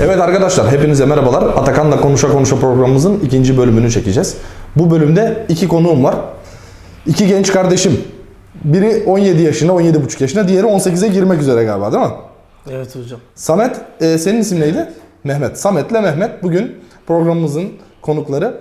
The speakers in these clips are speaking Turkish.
Evet arkadaşlar hepinize merhabalar. Atakan'la Konuşa Konuşa programımızın ikinci bölümünü çekeceğiz. Bu bölümde iki konuğum var. İki genç kardeşim. Biri 17 yaşında, 17,5 yaşında, diğeri 18'e girmek üzere galiba değil mi? Evet hocam. Samet, e, senin isim neydi? Mehmet. Samet'le Mehmet bugün programımızın konukları.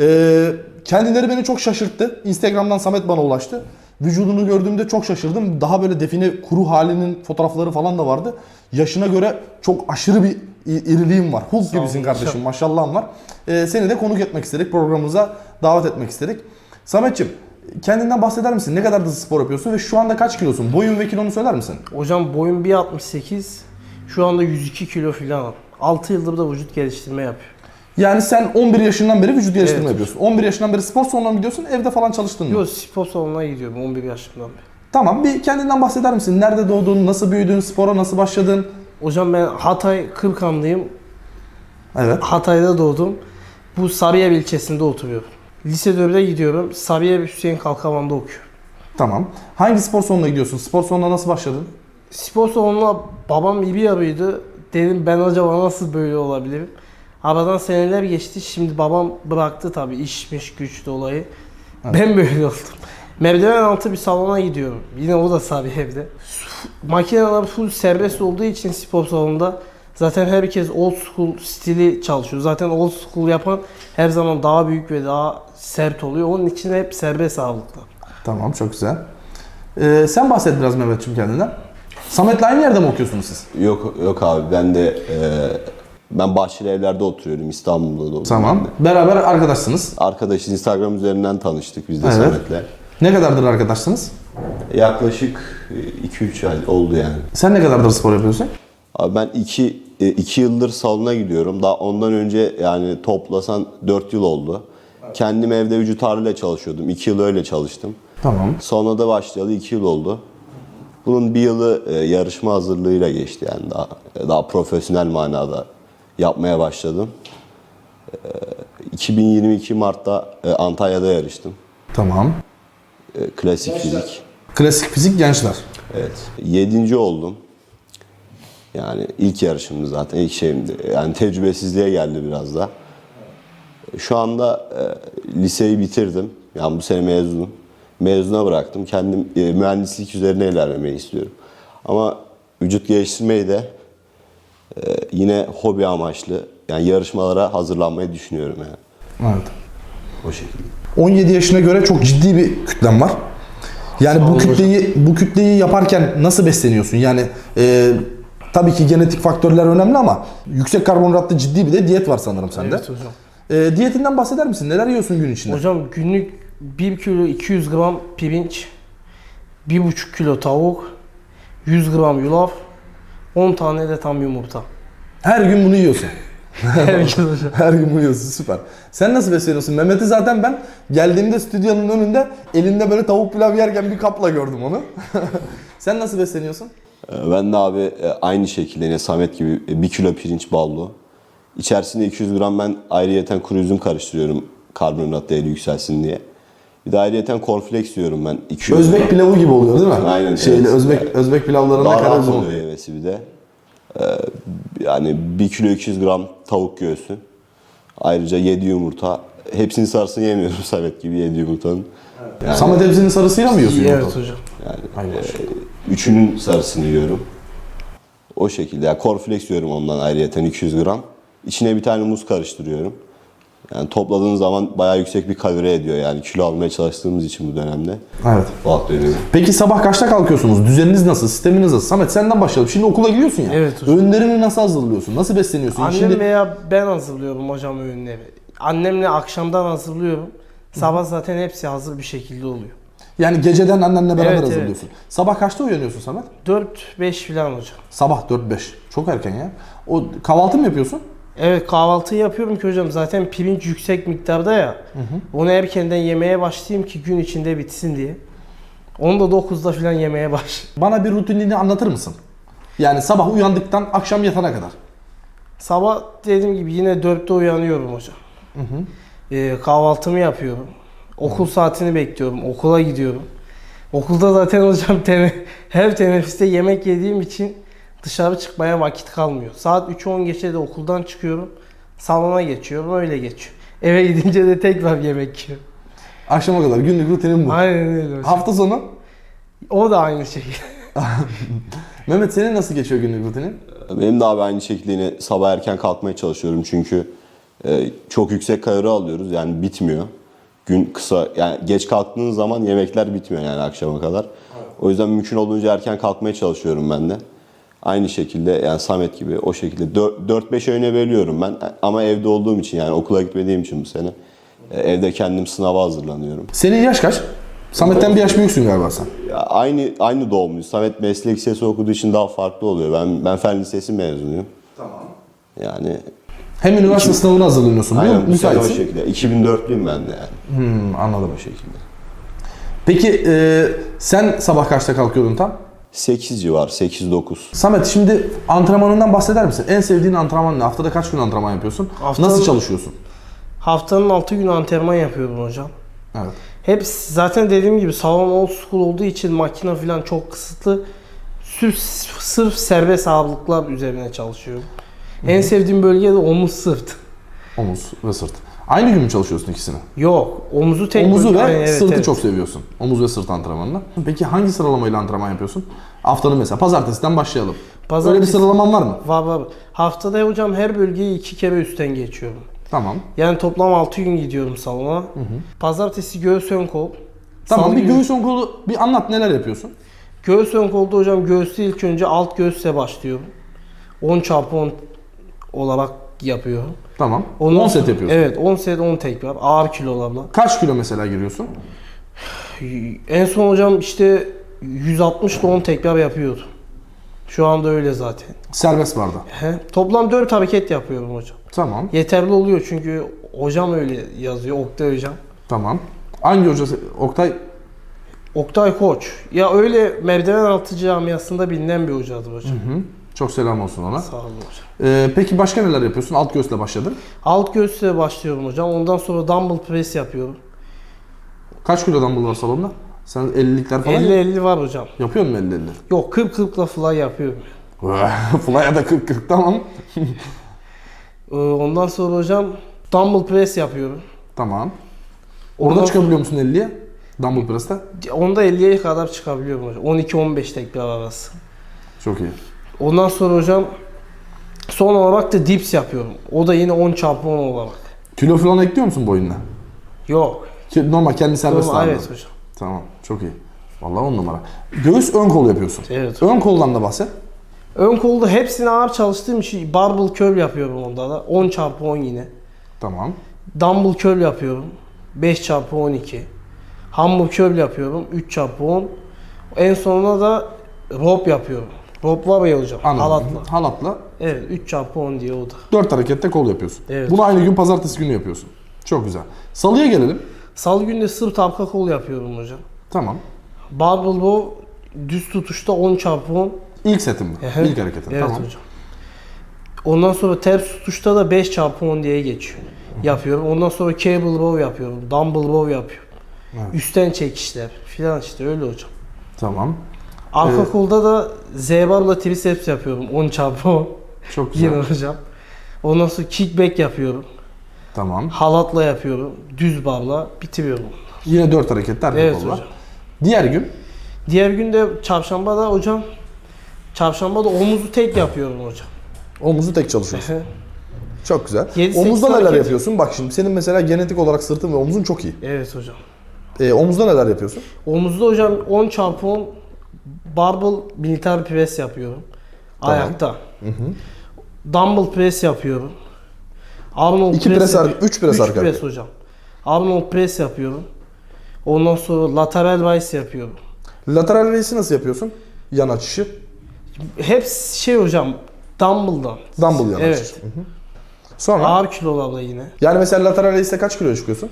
E, kendileri beni çok şaşırttı. Instagram'dan Samet bana ulaştı. Vücudunu gördüğümde çok şaşırdım. Daha böyle define kuru halinin fotoğrafları falan da vardı. Yaşına göre çok aşırı bir iriliğim var. Hulk gibisin olun. kardeşim maşallahın var. E, seni de konuk etmek istedik. Programımıza davet etmek istedik. Samet'ciğim kendinden bahseder misin? Ne kadar da spor yapıyorsun ve şu anda kaç kilosun? Boyun ve kilonu söyler misin? Hocam boyum 1.68. Şu anda 102 kilo falan. 6 yıldır da vücut geliştirme yapıyor. Yani sen 11 yaşından beri vücut geliştirme Evet. yapıyorsun. 11 yaşından beri spor salonuna mı gidiyorsun? Evde falan çalıştın mı? Yo spor salonuna gidiyorum 11 yaşımdan beri. Tamam bir kendinden bahseder misin? Nerede doğdun? Nasıl büyüdün? Spora nasıl başladın? Hocam ben Hatay Kırkanlıyım. Evet. Hatay'da doğdum. Bu Sarıyev ilçesinde oturuyorum. Lise 4'e gidiyorum. Sarıyev Hüseyin Kalkavan'da okuyorum. Tamam. Hangi spor salonuna gidiyorsun? Spor salonuna nasıl başladın? Spor salonuna babam iyi bir yarıydı. Dedim ben acaba nasıl böyle olabilirim? Aradan seneler geçti. Şimdi babam bıraktı tabii işmiş güç dolayı. Ben böyle oldum. Merdiven altı bir salona gidiyorum. Yine o da Sarıyev'de. Makineler full serbest olduğu için spor salonunda zaten herkes old school stili çalışıyor. Zaten old school yapan her zaman daha büyük ve daha sert oluyor. Onun için hep serbest ağırlıklar. Tamam çok güzel. Ee, sen bahset biraz Mehmetciğim kendinden. Samet'le aynı yerde mi okuyorsunuz siz? Yok yok abi ben de e, ben Bahçeli Evler'de oturuyorum İstanbul'da da. Tamam. Beraber arkadaşsınız. Arkadaşız Instagram üzerinden tanıştık biz de Evet. Samet'le. Ne kadardır arkadaşsınız? Yaklaşık 2-3 ay oldu yani. Sen ne kadardır spor yapıyorsun? Abi ben 2 2 yıldır salona gidiyorum. Daha ondan önce yani toplasan 4 yıl oldu. Kendim evde vücut ağırlığıyla çalışıyordum. 2 yıl öyle çalıştım. Tamam. Sonra da başlayalı 2 yıl oldu. Bunun bir yılı e, yarışma hazırlığıyla geçti yani daha daha profesyonel manada yapmaya başladım. E, 2022 Mart'ta e, Antalya'da yarıştım. Tamam. E, Klasik fizik. Klasik fizik gençler. Evet. Yedinci oldum. Yani ilk yarışımdı zaten ilk şeyimdi. Yani tecrübesizliğe geldi biraz da. Şu anda e, liseyi bitirdim. Yani bu sene mezunum. Mezuna bıraktım. Kendim e, mühendislik üzerine ilerlemeyi istiyorum. Ama vücut geliştirmeyi de e, yine hobi amaçlı yani yarışmalara hazırlanmayı düşünüyorum yani. Evet. O şekilde. 17 yaşına göre çok ciddi bir kütlen var. Yani bu kütleyi bu kütleyi yaparken nasıl besleniyorsun? Yani e, tabii ki genetik faktörler önemli ama yüksek karbonhidratlı ciddi bir de diyet var sanırım sende. Evet hocam. E, diyetinden bahseder misin? Neler yiyorsun gün içinde? Hocam günlük 1 kilo 200 gram pirinç, 1,5 kilo tavuk, 100 gram yulaf, 10 tane de tam yumurta. Her gün bunu yiyorsun. Herkes hocam. Her gün bunu yiyorsun süper. Sen nasıl besleniyorsun? Mehmet'i zaten ben geldiğimde stüdyonun önünde elinde böyle tavuk pilav yerken bir kapla gördüm onu. Sen nasıl besleniyorsun? Ee, Ben de abi e, aynı şekilde yine Samet gibi 1 kilo pirinç ballı. İçerisinde 200 gram ben ayrıyeten kuru üzüm karıştırıyorum karbonhidrat değeri yükselsin diye. Bir de ayrıyeten cornflakes yiyorum ben 200 Özbek gram. pilavı gibi oluyor değil mi? Aynen, Şeyle evet. Özbek Özbek pilavlarında Daha rahat oluyor yemesi bir de. Ee, yani 1 kilo 200 gram tavuk göğsü. Ayrıca 7 yumurta. Hepsinin sarısını yemiyorum Samet gibi 7 yumurtanın. Yani, Samet hepsinin sarısıyla mı yiyorsun Evet hocam. yani e, üçünün sarısını yiyorum. O şekilde. Yani cornflakes yiyorum ondan ayrıyeten 200 gram. İçine bir tane muz karıştırıyorum. Yani topladığın zaman bayağı yüksek bir kalori ediyor yani kilo almaya çalıştığımız için bu dönemde. Evet. Fuat dönemi. Peki sabah kaçta kalkıyorsunuz? Düzeniniz nasıl? Sisteminiz nasıl? Samet senden başlayalım. Şimdi okula gidiyorsun ya. Evet hocam. Öğünlerini nasıl hazırlıyorsun? Nasıl besleniyorsun? Annem Şimdi veya ben hazırlıyorum hocam öğünleri. Annemle akşamdan hazırlıyorum. Sabah zaten hepsi hazır bir şekilde oluyor. yani geceden annenle beraber Evet, evet. hazırlıyorsun. Sabah kaçta uyanıyorsun Samet? 4-5 falan hocam. Sabah 4-5. Çok erken ya. O kahvaltı mı yapıyorsun? Evet kahvaltı yapıyorum ki hocam zaten pirinç yüksek miktarda ya. Onu erkenden yemeye başlayayım ki gün içinde bitsin diye. Onu da 9'da falan yemeye baş. Bana bir rutinini anlatır mısın? Yani sabah uyandıktan akşam yatana kadar. Sabah dediğim gibi yine 4'te uyanıyorum hocam. Ee, kahvaltımı yapıyorum. Okul saatini bekliyorum. Okula gidiyorum. Okulda zaten hocam tene, her teneffüste yemek yediğim için dışarı çıkmaya vakit kalmıyor. Saat 3-10 geçe de okuldan çıkıyorum. Salona geçiyorum öyle geçiyor. Eve gidince de tekrar yemek yiyorum. Akşama kadar günlük rutinin bu. Aynen öyle hocam. Hafta sonu O da aynı şey. Mehmet senin nasıl geçiyor günlük rutinin? Benim de abi aynı şekilde yine sabah erken kalkmaya çalışıyorum çünkü e, çok yüksek kalori alıyoruz yani bitmiyor. Gün kısa yani geç kalktığın zaman yemekler bitmiyor yani akşama kadar. O yüzden mümkün olduğunca erken kalkmaya çalışıyorum ben de. Aynı şekilde yani Samet gibi o şekilde 4-5 öğüne bölüyorum ben ama evde olduğum için yani okula gitmediğim için bu sene e, evde kendim sınava hazırlanıyorum. Senin yaş kaç? Samet'ten bir yaş büyüksün galiba sen. Ya aynı aynı doğumluyuz. Samet meslek lisesi okuduğu için daha farklı oluyor. Ben ben fen lisesi mezunuyum. Tamam. Yani Hem üniversite sınavına hazırlanıyorsun. değil mi? aynen bu sene o Müsaitsin. şekilde. 2004'lüyüm ben de yani. Hmm, anladım o şekilde. Peki e, sen sabah kaçta kalkıyordun tam? 8 civar, 8-9. Samet şimdi antrenmanından bahseder misin? En sevdiğin antrenman ne? Haftada kaç gün antrenman yapıyorsun? Haftanın- Nasıl çalışıyorsun? Haftanın 6 günü antrenman yapıyorum hocam. Evet. Hep zaten dediğim gibi salon old school olduğu için makine falan çok kısıtlı. Sırf, sırf serbest ağırlıklar üzerine çalışıyorum. En sevdiğim bölge de omuz sırt. Omuz ve sırt. Aynı gün mü çalışıyorsun ikisini? Yok, omuzu tek Omuzu ve evet, sırtı evet. çok seviyorsun. Omuz ve sırt antrenmanını. Peki hangi sıralamayla antrenman yapıyorsun? Haftanın mesela pazartesiden başlayalım. Öyle bir Pazartesi- sıralaman var mı? Var var. Haftada hocam her bölgeyi iki kere üstten geçiyorum. Tamam. Yani toplam 6 gün gidiyorum salona. Pazartesi göğüs ön kol. Tamam Salı bir günü- göğüs ön kolu bir anlat neler yapıyorsun? Göğüs ön kolda hocam göğsü ilk önce alt göğüsle başlıyorum. 10 çarpı 10 olarak yapıyorum. Tamam. Ondan 10 set yapıyorsun. Evet 10 set 10 tekrar ağır kilolarla. Kaç kilo mesela giriyorsun? En son hocam işte 160 ile 10 tekrar yapıyordum. Şu anda öyle zaten. Serbest barda. He. Toplam 4 hareket yapıyorum hocam. Tamam. Yeterli oluyor çünkü hocam öyle yazıyor Oktay hocam. Tamam. Hangi hoca? Oktay Oktay Koç. Ya öyle merdiven altı camiasında bilinen bir hocadır hocam. Hı. Çok selam olsun ona. Sağ olun hocam. Ee, peki başka neler yapıyorsun? Alt göğüsle başladın. Alt göğüsle başlıyorum hocam. Ondan sonra dumbbell press yapıyorum. Kaç kilo dumbbell var salonda? Sen 50'likler falan 50-50 var hocam. yapıyor musun 50 50? Yok 40-40'la fly yapıyorum. Fly'a da 40 40 tamam. Ee, Ondan sonra hocam dumbbell press yapıyorum. Tamam. Orada Ondan çıkabiliyor musun 50'ye? Dumbbell press'te. Onda 50'ye kadar çıkabiliyorum hocam. 12-15 tekrar arası. Çok iyi. Ondan sonra hocam son olarak da dips yapıyorum. O da yine 10 çarpı 10 olarak. Kilo falan ekliyor musun boyunla? Yok. Ki- Normal kendi serbest Normal, ağırlığı. evet hocam. Tamam. Çok iyi. Vallahi on numara. Göğüs ön kol yapıyorsun. Evet. Ön koldan da bahset. Ön kolda hepsini ağır çalıştığım için barbell curl yapıyorum onda da. 10 çarpı 10 yine. Tamam. Dumbbell curl yapıyorum. 5 çarpı 12. Humble curl yapıyorum. 3 çarpı 10. En sonuna da rope yapıyorum. Rope var ya hocam. Anladım. Halatla. Halatla Evet 3 çarpı 10 diye o da. 4 harekette kol yapıyorsun. Evet. Bunu aynı gün pazartesi günü yapıyorsun. Çok güzel. Salıya gelelim. Salı günü de sırt arka kol yapıyorum hocam. Tamam. Barbell row düz tutuşta 10 çarpı 10. İlk setim bu. Ehe. İlk hareketin. Evet tamam. hocam. Ondan sonra ters tutuşta da 5 çarpı 10 diye geçiyor. Yapıyorum. Ondan sonra cable row yapıyorum. Dumbbell row yapıyorum. Evet. Üstten çekişler filan işte öyle hocam. Tamam. Arka Evet. kolda da Z barla triceps yapıyorum 10 çarpı 10. Çok güzel. Yine hocam. Ondan sonra kickback yapıyorum. Tamam. Halatla yapıyorum. Düz barla bitiriyorum. Yine 4 harekette arka Evet hocam. Diğer gün Diğer gün de çarşamba da hocam çarşamba da omuzu tek yapıyorum hocam. omuzu tek çalışıyorsun. Çok güzel. Yedi, sekiz Omuzda neler hareket. yapıyorsun? Bak şimdi senin mesela genetik olarak sırtın ve omuzun çok iyi. evet hocam. Ee, omuzda neler yapıyorsun? Omuzda hocam 10 çarpı 10 barbell militer press yapıyorum. Tamam. Ayakta. Dumbbell press yapıyorum. Arnold İki pres yapıyorum. arka- üç pres Üç arka pres arkaya. hocam. Arnold press yapıyorum. Ondan sonra lateral raise yapıyorum. Lateral race'i nasıl yapıyorsun? Yan açışı. Hepsi şey hocam dumbbell'dan. Dumbbell yan Evet. açışı. Hı hı. Sonra Ağır kilolarla yine. yani mesela lateral race'te kaç kiloya çıkıyorsun?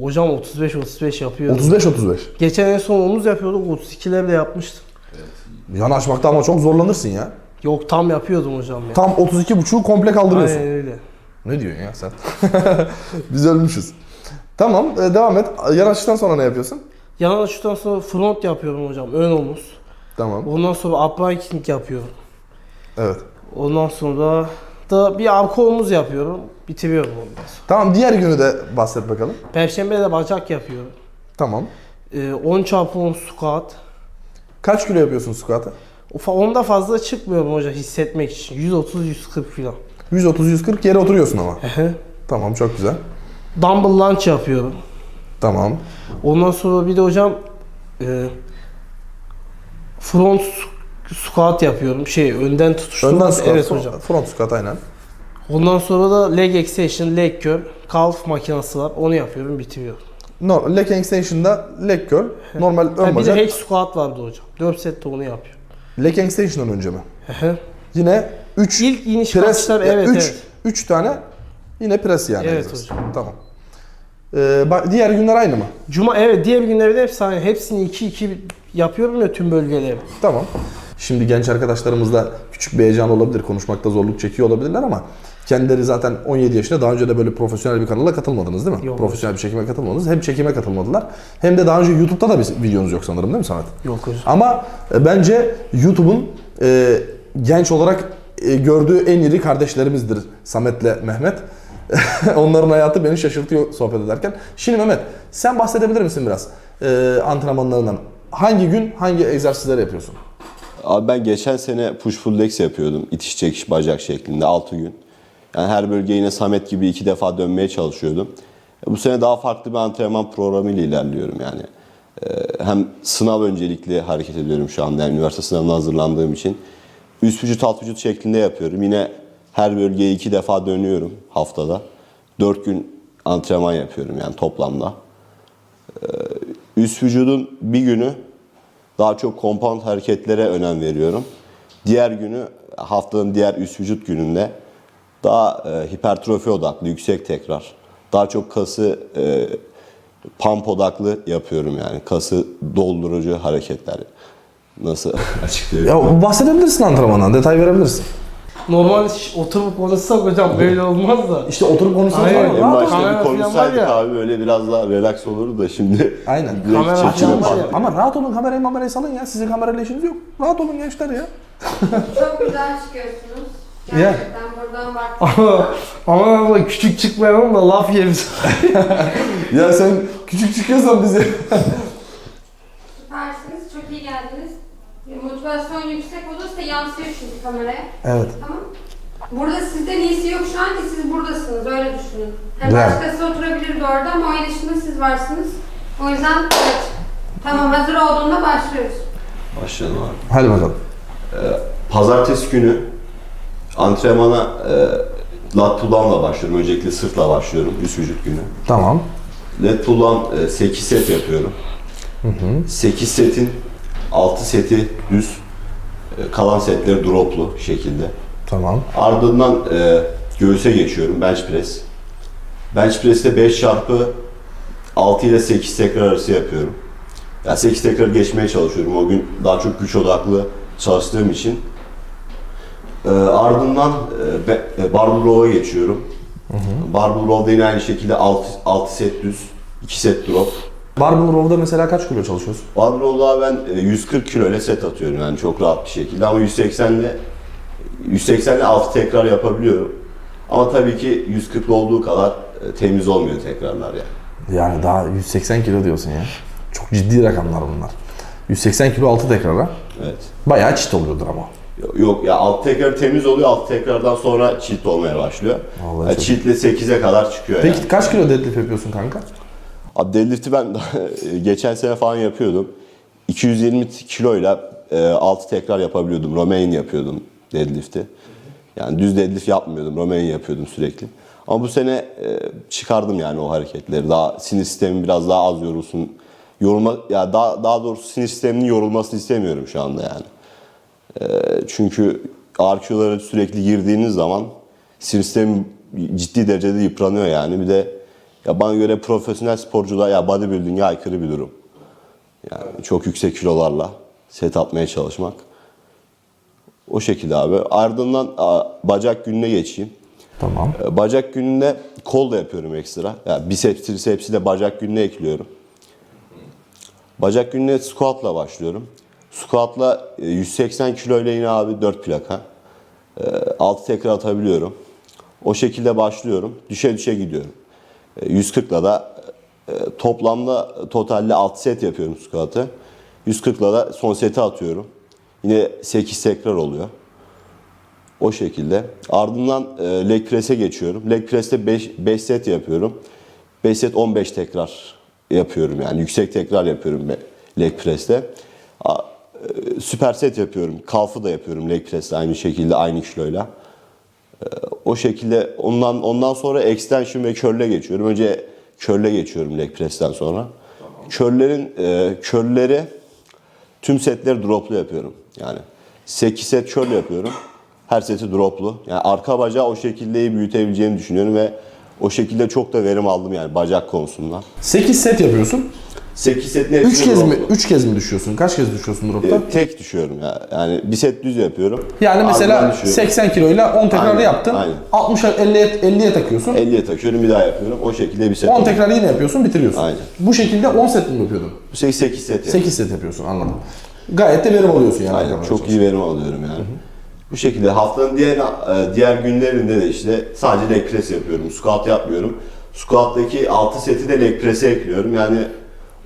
Hocam 35-35 yapıyorum. 35 35. Geçen en son omuz yapıyorduk 32'ler de yapmıştım. Yan açmakta ama çok zorlanırsın ya. Yok tam yapıyordum hocam ya. Tam 32,5'u komple kaldırıyorsun. Aynen öyle. Ne diyorsun ya sen? Biz ölmüşüz. Tamam, e, devam et. Yan açtıktan sonra ne yapıyorsun? Yan açtıktan sonra front yapıyorum hocam. Ön omuz. Tamam. Ondan sonra upright kick yapıyorum. Evet. Ondan sonra da bir arka omuz yapıyorum. Bitiriyorum ondan sonra. Tamam diğer günü de bahset bakalım. Perşembe de bacak yapıyorum. Tamam. Ee, 10 çarpı 10 squat. Kaç kilo yapıyorsun squat'ı? Ufa- Onda fazla çıkmıyorum hocam hissetmek için. 130-140 falan. 130-140 yere oturuyorsun ama. Ehe. Tamam çok güzel. Dumbbell lunge yapıyorum. Tamam. Ondan sonra bir de hocam e, front squat yapıyorum. Şey önden tutuşturma. Önden squat. Evet front- hocam. Front squat aynen. Ondan sonra da leg extension, leg curl, calf makinesi var. Onu yapıyorum, bitiriyorum. No, leg extension'da leg curl. Normal ön Ha, bir de bacak. hack squat vardı hocam. 4 sette onu yapıyorum. Leg extension'dan önce mi? Yine 3 İlk iniş pres. kalkışlar evet 3 evet. 3 tane yine pres yani. Evet egzersiz. hocam. Tamam. Ee, bak diğer günler aynı mı? Cuma evet diğer günlerde hepsi aynı. Hepsini 2 2 yapıyorum ya tüm bölgeleri. Tamam. Şimdi genç arkadaşlarımızda küçük bir heyecan olabilir, konuşmakta zorluk çekiyor olabilirler ama kendileri zaten 17 yaşında daha önce de böyle profesyonel bir kanala katılmadınız değil mi? Yok. Profesyonel bir çekime katılmadınız. Hem çekime katılmadılar hem de daha önce YouTube'da da bir videonuz yok sanırım değil mi Samet? Yok hocam. Ama e, bence YouTube'un e, genç olarak e, gördüğü en iri kardeşlerimizdir Samet'le Mehmet. Onların hayatı beni şaşırtıyor sohbet ederken. Şimdi Mehmet sen bahsedebilir misin biraz e, antrenmanlarından? Hangi gün hangi egzersizleri yapıyorsun? Abi ben geçen sene push pull legs yapıyordum. İtiş çekiş bacak şeklinde 6 gün. Yani her bölge yine Samet gibi iki defa dönmeye çalışıyordum. Bu sene daha farklı bir antrenman programı ile ilerliyorum yani. E, Hem sınav öncelikli hareket ediyorum şu anda yani üniversite sınavına hazırlandığım için. Üst vücut alt vücut şeklinde yapıyorum. Yine her bölgeye iki defa dönüyorum haftada. 4 gün antrenman yapıyorum yani toplamda. E, Üst vücudun bir günü daha çok compound hareketlere önem veriyorum. Diğer günü haftanın diğer üst vücut gününde daha e, hipertrofi odaklı, yüksek tekrar. Daha çok kası e, pump odaklı yapıyorum yani. Kası doldurucu hareketler. Nasıl açıklayayım? Ya bahsedebilirsin antrenmandan, detay verebilirsin. Normal iş- oturup konuşsak hocam böyle olmaz da. İşte oturup konuşsanız Aynen. var En başta kamera bir falan var konuşsaydık ya. abi böyle biraz daha relax olurdu da şimdi Aynen. direkt Kamera çekime falan var ya. başladık. Ama rahat olun kamerayı mamerayı salın ya. Sizin kamerayla işiniz yok. Rahat olun gençler ya. Çok güzel çıkıyorsunuz. Ya. Gerçekten buradan bak. Aman abla küçük çıkmayalım da laf yeriz. Ya sen küçük çıkıyorsan bize. Süpersiniz. Çok iyi geldiniz. Motivasyon yüksek olursa yansıyor çünkü kameraya. Evet. Tamam. Burada sizden iyisi yok şu an ki siz buradasınız. Öyle düşünün. Hem Evet. başkası oturabilirdi orada ama o dışında siz varsınız. O yüzden evet. Tamam hazır olduğunda başlıyoruz. Başlayalım abi. Hadi bakalım. Pazartesi günü antrenmana e, lat pull down'la başlıyorum. Öncelikle sırtla başlıyorum üst vücut günü. Tamam. Lat pull down e, 8 set yapıyorum. 8 setin 6 seti düz, e, kalan setleri droplu şekilde. Tamam. Ardından e, göğüse geçiyorum bench press. Bench press'te 5 çarpı 6 ile 8 tekrar arası yapıyorum. Yani 8 tekrar geçmeye çalışıyorum. O gün daha çok güç odaklı çalıştığım için. E, ardından e, be- e, barbell row'a geçiyorum. Barbell row'da yine aynı şekilde 6, 6 set düz, 2 set drop. Barbell row'da mesela kaç kilo çalışıyorsun? Barbell row'da ben e, 140 kilo ile set atıyorum yani çok rahat bir şekilde ama 180 ile 180 ile 6 tekrar yapabiliyorum. Ama tabii ki 140 olduğu kadar e, temiz olmuyor tekrarlar yani. Yani daha 180 kilo diyorsun ya. Çok ciddi rakamlar bunlar. 180 kilo 6 tekrara. Evet. Bayağı çit oluyordur ama. Yok ya alt tekrar temiz oluyor, alt tekrardan sonra cheat olmaya başlıyor. Vallahi Yani ile 8'e kadar çıkıyor Peki yani. kaç kilo deadlift yapıyorsun kanka? Deadlift'i ben daha- geçen sene falan yapıyordum. 220 kiloyla 6 tekrar yapabiliyordum. Romain yapıyordum deadlift'i. Yani düz deadlift yapmıyordum. Romain yapıyordum sürekli. Ama bu sene e, çıkardım yani o hareketleri. Daha sinir sistemi biraz daha az yorulsun. Yorulma ya daha daha doğrusu sinir sisteminin yorulmasını istemiyorum şu anda yani. E, çünkü kilolara sürekli girdiğiniz zaman sinir sistemi ciddi derecede yıpranıyor yani. Bir de ya bana göre profesyonel sporcular ya bodybuilding'e aykırı bir durum. Yani çok yüksek kilolarla set atmaya çalışmak. O şekilde abi. Ardından a, bacak gününe geçeyim. Tamam. E, Bacak gününde kol da yapıyorum ekstra. Yani biceps, trisepsi de bacak gününe ekliyorum. Bacak gününe squatla başlıyorum. Squatla e, 180 kilo ile yine abi 4 plaka. 6 tekrar atabiliyorum. O şekilde başlıyorum. Düşe düşe gidiyorum. E, 140'la da e, toplamda totalde 6 set yapıyorum squat'ı. 140'la da son seti atıyorum. Yine 8 tekrar oluyor. O şekilde. Ardından e, leg press'e geçiyorum. Leg press'te 5, 5 set yapıyorum. 5 set 15 tekrar yapıyorum yani. Yüksek tekrar yapıyorum leg press'te. E, Süper set yapıyorum. Kalfı da yapıyorum leg press'te aynı şekilde aynı kiloyla. O şekilde ondan ondan sonra extension ve curl'e geçiyorum. Önce curl'e geçiyorum leg press'ten sonra. Curl'lerin e, curl'leri tüm setleri droplu yapıyorum. Yani 8 set curl yapıyorum. Her seti droplu. Yani arka bacağı o şekilde büyütebileceğimi düşünüyorum ve o şekilde çok da verim aldım yani bacak konusunda. 8 set yapıyorsun. 8 setin 3 hepsini kez mi droplu. 3 kez mi düşüyorsun? Kaç kez düşüyorsun dropta? E, tek düşüyorum ya. Yani bir set düz yapıyorum. Yani mesela Ardından düşüyorum. 80 kiloyla 10 tekrarı Aynen, yaptın. aynen. 60'a 50'ye 50'ye takıyorsun. 50'ye takıyorum bir daha yapıyorum. O şekilde bir set. 10 oluyor. tekrar yine yapıyorsun, bitiriyorsun. Aynen. Bu şekilde 10 set mi yapıyordun? Bu 8 set yapıyorum. 8 set yapıyorsun anladım. Gayet de verim alıyorsun yani. Aynen. Çok iyi verim alıyorum yani. Bu şekilde haftanın diğer e, diğer günlerinde de işte sadece leg press yapıyorum. Squat yapmıyorum. Squat'taki 6 seti de leg press'e ekliyorum. Yani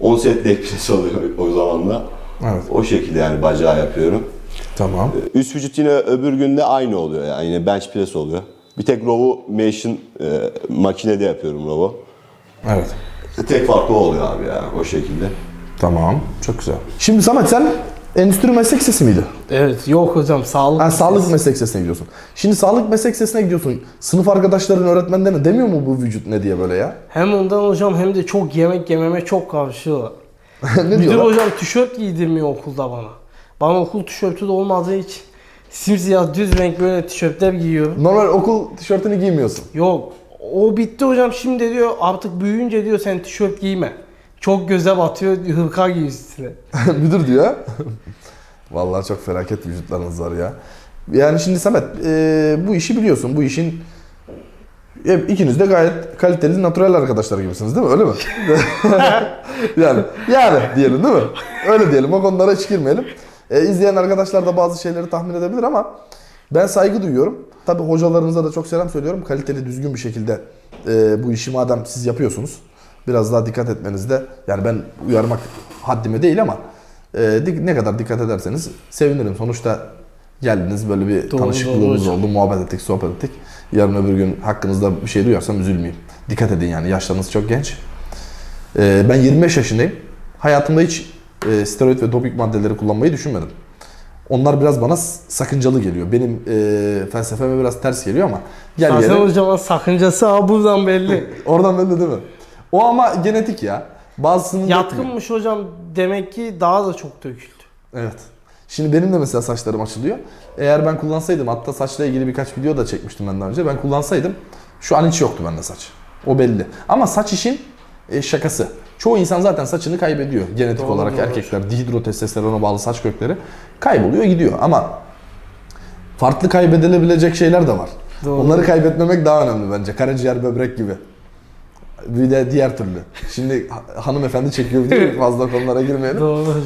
10 set leg press oluyor o zaman da. Evet. O şekilde yani bacağı yapıyorum. Tamam. Üst vücut yine öbür günde aynı oluyor yani yine bench press oluyor. Bir tek row'u Motion e, makinede yapıyorum row'u. Evet. Tek farkı o oluyor abi ya o şekilde. Tamam. Çok güzel. Şimdi Samet sen endüstri meslek lisesi miydi? Evet yok hocam sağlık. Ha, sağlık meslek lisesine gidiyorsun. Şimdi sağlık meslek lisesine gidiyorsun. Sınıf arkadaşların, öğretmenlerine demiyor mu bu vücut ne diye böyle ya? Hem ondan hocam hem de çok yemek yememe çok karşıyorlar. ne Müdür diyorlar? hocam tişört giydirmiyor okulda bana. Bana okul tişörtü de olmadığı için simsiyah düz renk böyle tişörtler giyiyorum. Normal okul tişörtünü giymiyorsun. Yok o bitti hocam şimdi diyor artık büyüyünce diyor sen tişört giyme. Çok göze batıyor hırka giy üstüne. Müdür diyor. Vallahi çok felaket vücutlarınız var ya. Yani şimdi Samet e, bu işi biliyorsun. Bu işin hep ikiniz de gayet kaliteli, natural arkadaşlar gibisiniz değil mi? Öyle mi? yani yani diyelim değil mi? Öyle diyelim. O konulara hiç girmeyelim. E, izleyen arkadaşlar da bazı şeyleri tahmin edebilir ama ben saygı duyuyorum. Tabii hocalarınıza da çok selam söylüyorum. Kaliteli, düzgün bir şekilde e, bu işi madem siz yapıyorsunuz biraz daha dikkat etmenizde. Yani ben uyarmak haddime değil ama e, ne kadar dikkat ederseniz sevinirim. Sonuçta geldiniz böyle bir Doğru, tanışıklığımız doğru. oldu, muhabbet ettik, sohbet ettik. Yarın öbür gün hakkınızda bir şey duyarsam üzülmeyeyim. Dikkat edin yani yaşlarınız çok genç. E, ben 25 yaşındayım. Hayatımda hiç e, steroid ve doping maddeleri kullanmayı düşünmedim. Onlar biraz bana sakıncalı geliyor. Benim e, felsefeme biraz ters geliyor ama gel Zaten gelelim. hocamın sakıncası ha buradan belli. Oradan belli değil mi? O ama genetik ya. Bazısının dökmüyor. Yatkınmış hocam demek ki daha da çok döküldü. Evet. Şimdi benim de mesela saçlarım açılıyor. Eğer ben kullansaydım hatta saçla ilgili birkaç video da çekmiştim ben daha önce. Ben kullansaydım şu an hiç yoktu bende saç. O belli. Ama saç işin e, şakası. Çoğu insan zaten saçını kaybediyor. Genetik Doğru, olarak doğru. erkekler dihidrotestosterona bağlı saç kökleri kayboluyor gidiyor. Ama farklı kaybedilebilecek şeyler de var. Doğru. Onları kaybetmemek daha önemli bence. Karaciğer, böbrek gibi. Bir de diğer türlü. Şimdi ha- hanımefendi çekiyor video fazla konulara girmeyelim. Doğru hocam.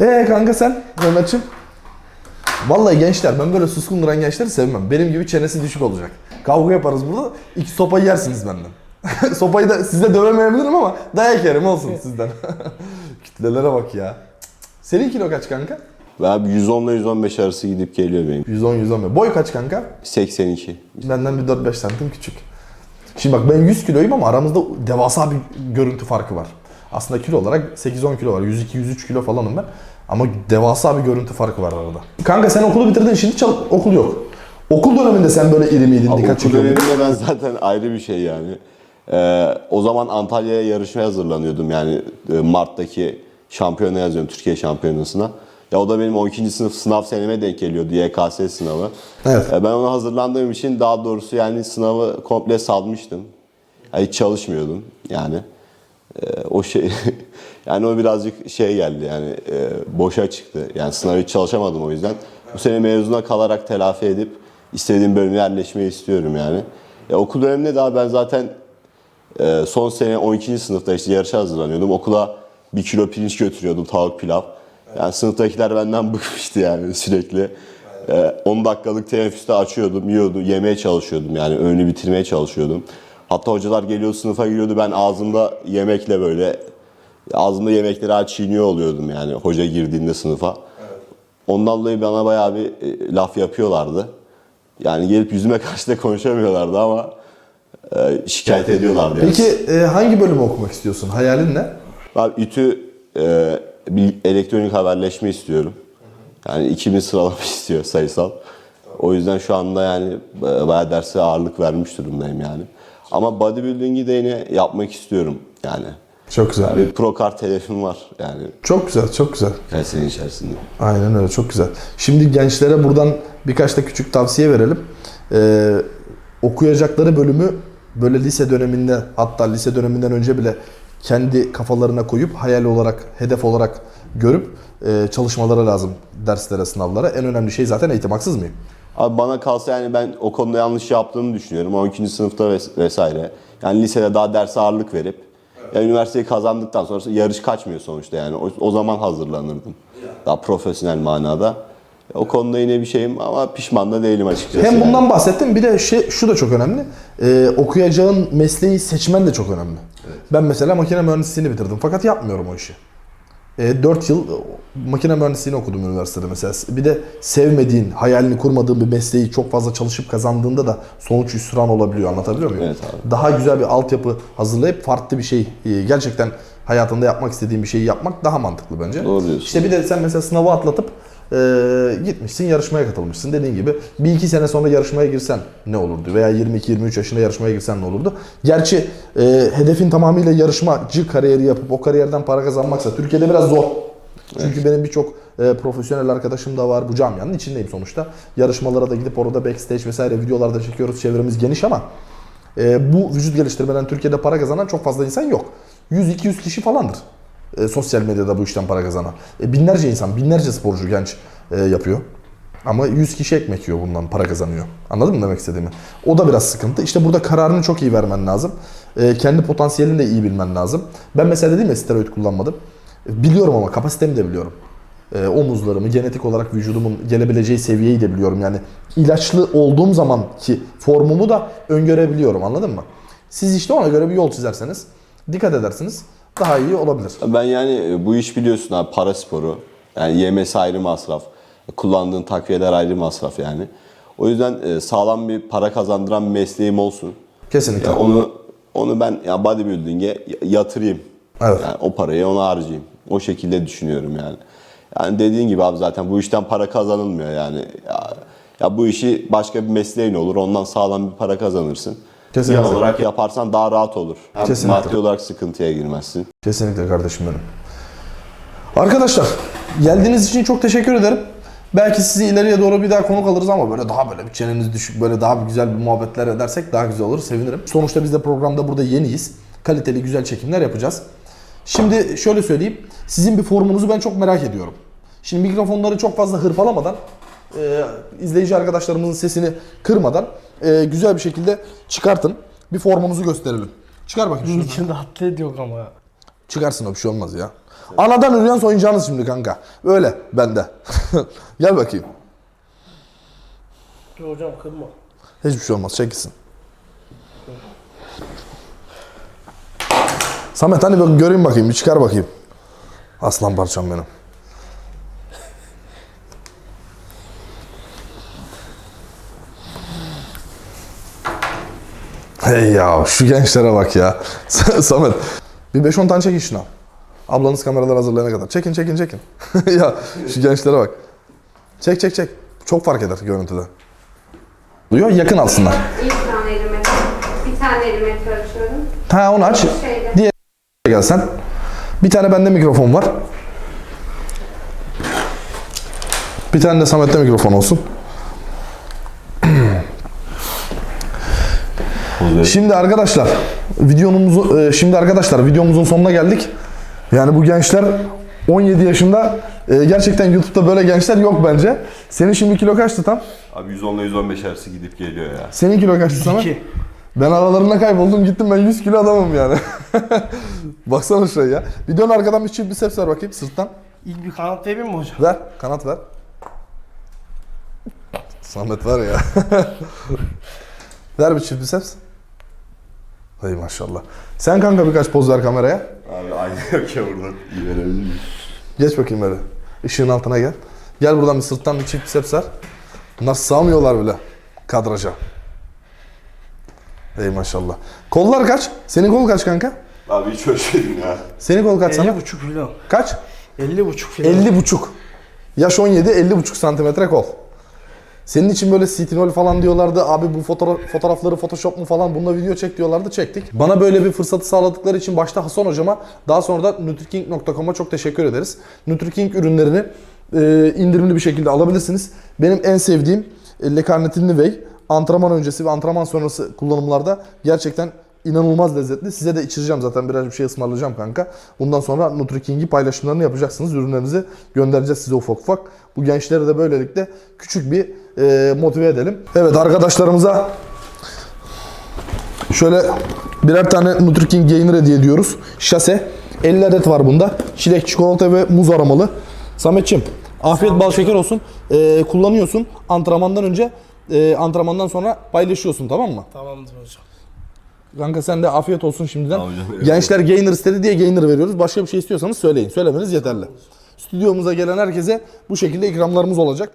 Ee kanka sen Mehmetçim? Vallahi gençler ben böyle suskun duran gençleri sevmem. Benim gibi çenesi düşük olacak. Kavga yaparız burada. İki sopayı yersiniz benden. Sopayı da size dövemeyebilirim ama dayak yerim olsun sizden. Kitlelere bak ya. Senin kilo kaç kanka? Abi 110 ile 115 arası gidip geliyor benim. 110 110. Boy kaç kanka? 82. Benden bir 4-5 santim küçük. Şimdi bak ben 100 kiloyum ama aramızda devasa bir görüntü farkı var. Aslında kilo olarak 8-10 kilo var. 102-103 kilo falanım ben. Ama devasa bir görüntü farkı var arada. Kanka sen okulu bitirdin şimdi çal- okul yok. Okul döneminde sen böyle iri miydin, Abi dikkat okul döneminde ben zaten ayrı bir şey yani. Ee, o zaman Antalya'ya yarışmaya hazırlanıyordum yani e, Mart'taki şampiyona yazıyorum Türkiye şampiyonasına. Ya o da benim 12. sınıf sınav seneme denk geliyordu YKS sınavı. Evet. Ee, ben ona hazırlandığım için daha doğrusu yani sınavı komple salmıştım. Yani hiç çalışmıyordum yani. Ee, o şey yani o birazcık şey geldi yani e, boşa çıktı. Yani sınavı hiç çalışamadım o yüzden. Bu sene mezuna kalarak telafi edip istediğim bölüme yerleşmeyi istiyorum yani. Ya okul döneminde daha ben zaten e, son sene 12. sınıfta işte yarışa hazırlanıyordum. Okula bir kilo pirinç götürüyordum tavuk pilav. Yani sınıftakiler benden bıkmıştı yani sürekli. Ee, 10 dakikalık teneffüste açıyordum, yiyordum, yemeye çalışıyordum yani öğünü bitirmeye çalışıyordum. Hatta hocalar geliyor sınıfa giriyordu ben ağzımda yemekle böyle ağzımda yemekleri aç çiğniyor oluyordum yani hoca girdiğinde sınıfa. Ondan dolayı bana bayağı bir e, laf yapıyorlardı. Yani gelip yüzüme karşı da konuşamıyorlardı ama e, şikayet ediyorlardı. Yani. Peki e, hangi bölümü okumak istiyorsun? Hayalin ne? Abi İTÜ e, bir elektronik haberleşme istiyorum. Yani 2000 sıralama istiyor sayısal. O yüzden şu anda yani e, bayağı derse ağırlık vermiş durumdayım yani. Ama bodybuilding'i de yine yapmak istiyorum yani. Çok güzel. Bir pro kart hedefim var yani Çok güzel, çok güzel. sene içerisinde. Aynen öyle, çok güzel. Şimdi gençlere buradan birkaç da küçük tavsiye verelim. Ee, okuyacakları bölümü böyle lise döneminde, hatta lise döneminden önce bile kendi kafalarına koyup hayal olarak, hedef olarak görüp e, çalışmaları lazım derslere, sınavlara. En önemli şey zaten eğitim. Haksız mıyım? Abi bana kalsa yani ben o konuda yanlış yaptığımı düşünüyorum. 12. sınıfta ves- vesaire. Yani lisede daha ders ağırlık verip ya üniversiteyi kazandıktan sonra yarış kaçmıyor sonuçta yani. O, o zaman hazırlanırdım. Daha profesyonel manada. O konuda yine bir şeyim ama pişman da değilim açıkçası. Hem yani. bundan bahsettim bir de şey, şu da çok önemli. Ee, okuyacağın mesleği seçmen de çok önemli. Ben mesela makine mühendisliğini bitirdim fakat yapmıyorum o işi. E, 4 yıl makine mühendisliğini okudum üniversitede mesela. Bir de sevmediğin, hayalini kurmadığın bir mesleği çok fazla çalışıp kazandığında da sonuç hüsran olabiliyor. Anlatabiliyor muyum? Evet abi. Daha güzel bir altyapı hazırlayıp farklı bir şey, e, gerçekten hayatında yapmak istediğin bir şeyi yapmak daha mantıklı bence. Doğru diyorsun. İşte bir de sen mesela sınavı atlatıp e, gitmişsin yarışmaya katılmışsın. Dediğin gibi bir iki sene sonra yarışmaya girsen ne olurdu? Veya 22-23 yaşında yarışmaya girsen ne olurdu? Gerçi e, hedefin tamamıyla yarışmacı kariyeri yapıp o kariyerden para kazanmaksa Türkiye'de biraz zor. Çünkü benim birçok e, profesyonel arkadaşım da var. Bu camianın içindeyim sonuçta. Yarışmalara da gidip orada backstage vesaire videolarda çekiyoruz. Çevremiz geniş ama e, bu vücut geliştirmeden Türkiye'de para kazanan çok fazla insan yok. 100-200 kişi falandır. E, sosyal medyada bu işten para kazanan. E, binlerce insan, binlerce sporcu genç e, yapıyor. Ama 100 kişi ekmek yiyor bundan para kazanıyor. Anladın mı demek istediğimi? O da biraz sıkıntı. İşte burada kararını çok iyi vermen lazım. E, kendi potansiyelini de iyi bilmen lazım. Ben mesela dedim ya steroid kullanmadım. E, biliyorum ama kapasitemi de biliyorum. E, omuzlarımı, genetik olarak vücudumun gelebileceği seviyeyi de biliyorum. Yani ilaçlı olduğum zaman ki formumu da öngörebiliyorum anladın mı? Siz işte ona göre bir yol çizerseniz, dikkat edersiniz daha iyi olabilir. Ben yani e, bu iş biliyorsun abi para sporu. Yani yemesi ayrı masraf. Kullandığın takviyeler ayrı masraf yani. O yüzden e, sağlam bir para kazandıran bir mesleğim olsun. Kesinlikle. Ya onu onu ben ya bodybuilding'e yatırayım. Evet. Yani o parayı ona harcayayım. O şekilde düşünüyorum yani. Yani dediğin gibi abi zaten bu işten para kazanılmıyor yani. Ya, ya bu işi başka bir mesleğin olur. Ondan sağlam bir para kazanırsın. Kesinlikle. Yan olarak yaparsan daha rahat olur. Hem Kesinlikle. maddi olarak sıkıntıya girmezsin. Kesinlikle kardeşim benim. Arkadaşlar geldiğiniz için çok teşekkür ederim. Belki sizi ileriye doğru bir daha konuk alırız ama böyle daha böyle bir çeneniz düşük böyle daha bir güzel bir muhabbetler edersek daha güzel olur. Sevinirim. Sonuçta biz de programda burada yeniyiz. Kaliteli güzel çekimler yapacağız. Şimdi şöyle söyleyeyim. Sizin bir formunuzu ben çok merak ediyorum. Şimdi mikrofonları çok fazla hırpalamadan e, izleyici arkadaşlarımızın sesini kırmadan e, güzel bir şekilde çıkartın. Bir formunuzu gösterelim. Çıkar bakayım şunu. İçinde atlet yok ama. Çıkarsın o bir şey olmaz ya. Anadan ürüyen soyuncağınız şimdi kanka. Öyle bende. Gel bakayım. Dur hocam kırma. Hiçbir şey olmaz çekilsin. Samet hani bir göreyim bakayım bir çıkar bakayım. Aslan parçam benim. Hey ya şu gençlere bak ya. Samet bir 5-10 tane çekin şuna. Ablanız kameralar hazırlayana kadar. Çekin çekin çekin. ya şu gençlere bak. Çek çek çek. Çok fark eder görüntüde. Duyuyor yakın alsınlar. İlk tane elimetre. Bir tane elimetre açıyorum. Ha onu aç. Şeyde. Diğer gelsen. Bir tane bende mikrofon var. Bir tane de Samet'te mikrofon olsun. Şimdi arkadaşlar videomuzu e, şimdi arkadaşlar videomuzun sonuna geldik. Yani bu gençler 17 yaşında e, gerçekten YouTube'da böyle gençler yok bence. Senin şimdi kilo kaçtı tam? Abi 110 ile 115 arası gidip geliyor ya. Senin kilo kaçtı Samet? 2. Ben aralarında kayboldum gittim ben 100 kilo adamım yani. Baksana şuraya ya. Bir dön arkadan bir çift biceps ver bakayım sırttan. İlk bir kanat vereyim mi hocam? Ver kanat ver. Samet var ya. ver bir çift biceps. Hay maşallah. Sen kanka birkaç poz ver kameraya. Abi aynı yok ya burada. İyi verebilir miyim? Geç bakayım böyle. Işığın altına gel. Gel buradan bir sırttan bir çift biceps ver. Bunlar sığamıyorlar bile kadraja. Ey maşallah. Kollar kaç? Senin kol kaç kanka? Abi hiç ölçmedim ya. Senin kol kaç sana? 50,5 kilo. Kaç? 50,5 kilo. 50 buçuk. Yaş 17, 50 buçuk santimetre kol. Senin için böyle sitinol falan diyorlardı. Abi bu fotoğraf, fotoğrafları photoshop mu falan bununla video çek diyorlardı. Çektik. Bana böyle bir fırsatı sağladıkları için başta Hasan hocama daha sonra da nutriking.com'a çok teşekkür ederiz. Nutriking ürünlerini e, indirimli bir şekilde alabilirsiniz. Benim en sevdiğim e, lekarnetinli whey antrenman öncesi ve antrenman sonrası kullanımlarda gerçekten inanılmaz lezzetli. Size de içireceğim zaten biraz bir şey ısmarlayacağım kanka. Bundan sonra NutriKing'i paylaşımlarını yapacaksınız. Ürünlerinizi göndereceğiz size ufak ufak. Bu gençleri de böylelikle küçük bir e, motive edelim. Evet arkadaşlarımıza şöyle birer tane NutriKing Gainer hediye ediyoruz. Şase. 50 adet var bunda. Çilek, çikolata ve muz aromalı. Sametçim afiyet bal şeker olsun. E, kullanıyorsun antrenmandan önce e, antrenmandan sonra paylaşıyorsun tamam mı? Tamamdır hocam. Kanka sen de afiyet olsun şimdiden. Hocam, Gençler gainer istedi diye gainer veriyoruz. Başka bir şey istiyorsanız söyleyin. Söylemeniz yeterli. Stüdyomuza gelen herkese bu şekilde ikramlarımız olacak.